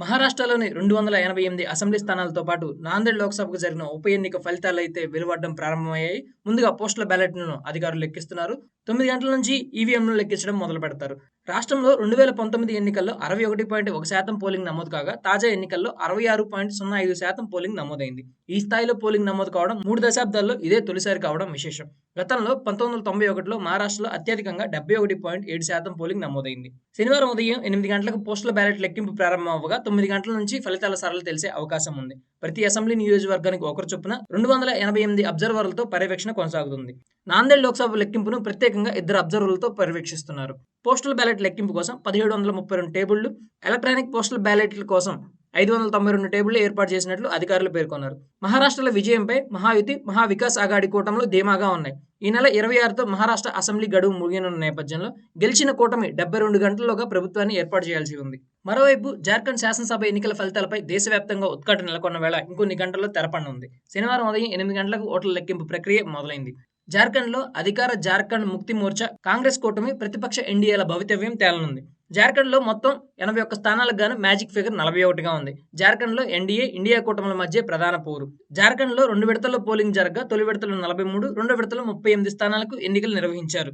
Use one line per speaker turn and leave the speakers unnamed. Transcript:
మహారాష్ట్రలోని రెండు వందల ఎనభై ఎనిమిది అసెంబ్లీ స్థానాలతో పాటు నాందేడ్ లోక్సభకు జరిగిన ఉప ఎన్నిక ఫలితాలు అయితే వెలువడడం ప్రారంభమయ్యాయి. ముందుగా పోస్టుల బ్యాలెట్లను అధికారులు లెక్కిస్తున్నారు. తొమ్మిది గంటల నుంచి ఈవీఎంలు లెక్కించడం మొదలు పెడతారు రాష్ట్రంలో రెండు వేల పంతొమ్మిది ఎన్నికల్లో అరవై ఒకటి పాయింట్ ఒక శాతం పోలింగ్ నమోదు కాగా తాజా ఎన్నికల్లో అరవై ఆరు పాయింట్ సున్నా ఐదు శాతం పోలింగ్ నమోదైంది. ఈ స్థాయిలో పోలింగ్ నమోదు కావడం మూడు దశాబ్దాల్లో ఇదే తొలిసారి కావడం విశేషం. గతంలో పంతొమ్మిది వందల తొంభై ఒకటిలో మహారాష్ట్రలో అత్యధికంగా డెబ్బై ఒకటి పాయింట్ ఏడు శాతం పోలింగ్ నమోదైంది. శనివారం ఉదయం ఎనిమిది గంటలకు పోస్టుల బ్యాలెట్ లెక్కింపు ప్రారంభం అవ్వగా తొమ్మిది గంటల నుంచి ఫలితాల సరళి తెలిసే అవకాశం ఉంది. ప్రతి అసెంబ్లీ నియోజకవర్గానికి ఒకరు చొప్పున రెండు వందల ఎనభై ఎనిమిది అబ్జర్వర్లతో పర్యవేక్షణ కొనసాగుతుంది. నాందేడ్ లోక్సభ లెక్కింపును ప్రత్యేకంగా ఇద్దరు అబ్జర్వర్లతో పర్యవేక్షిస్తున్నారు. పోస్టల్ బ్యాలెట్ లెక్కింపు కోసం పదిహేడు వందల ముప్పై రెండు టేబుళ్ళు ఎలక్ట్రానిక్ పోస్టల్ బ్యాలెట్ల కోసం ఐదు వందల తొంభై రెండు టేబుళ్ళు ఏర్పాటు చేసినట్లు అధికారులు పేర్కొన్నారు. మహారాష్ట్రలో విజయంపై మహాయుతి మహావికాస్ ఆగాడి కూటమిలో ధీమాగా ఉన్నాయి. ఈ నెల ఇరవై ఆరుతో మహారాష్ట్ర అసెంబ్లీ గడువు ముగియనున్న నేపథ్యంలో గెలిచిన కూటమి డెబ్బై రెండు గంటల్లోగా ప్రభుత్వాన్ని ఏర్పాటు చేయాల్సి ఉంది. మరోవైపు జార్ఖండ్ శాసనసభ ఎన్నికల ఫలితాలపై దేశవ్యాప్తంగా ఉత్కట నెలకొన్న వేళ ఇంకొన్ని గంటల్లో తెరపడనుంది. శనివారం ఉదయం ఎనిమిది గంటలకు ఓట్ల లెక్కింపు ప్రక్రియ మొదలైంది. జార్ఖండ్లో అధికార జార్ఖండ్ ముక్తి మోర్చా కాంగ్రెస్ కూటమి ప్రతిపక్ష ఎన్డీఏల భవితవ్యం తేలనుంది. జార్ఖండ్లో మొత్తం ఎనభై ఒక్క స్థానాలకు గాను మ్యాజిక్ ఫిగర్ నలభై ఒకటిగా ఉంది. జార్ఖండ్లో ఎన్డీఏ ఇండియా కూటమిల మధ్య ప్రధాన పోరు. జార్ఖండ్లో రెండు విడతల్లో పోలింగ్ జరగగా తొలి విడతలో నలభై మూడు రెండో విడతలో ముప్పై ఎనిమిది స్థానాలకు ఎన్నికలు నిర్వహించారు.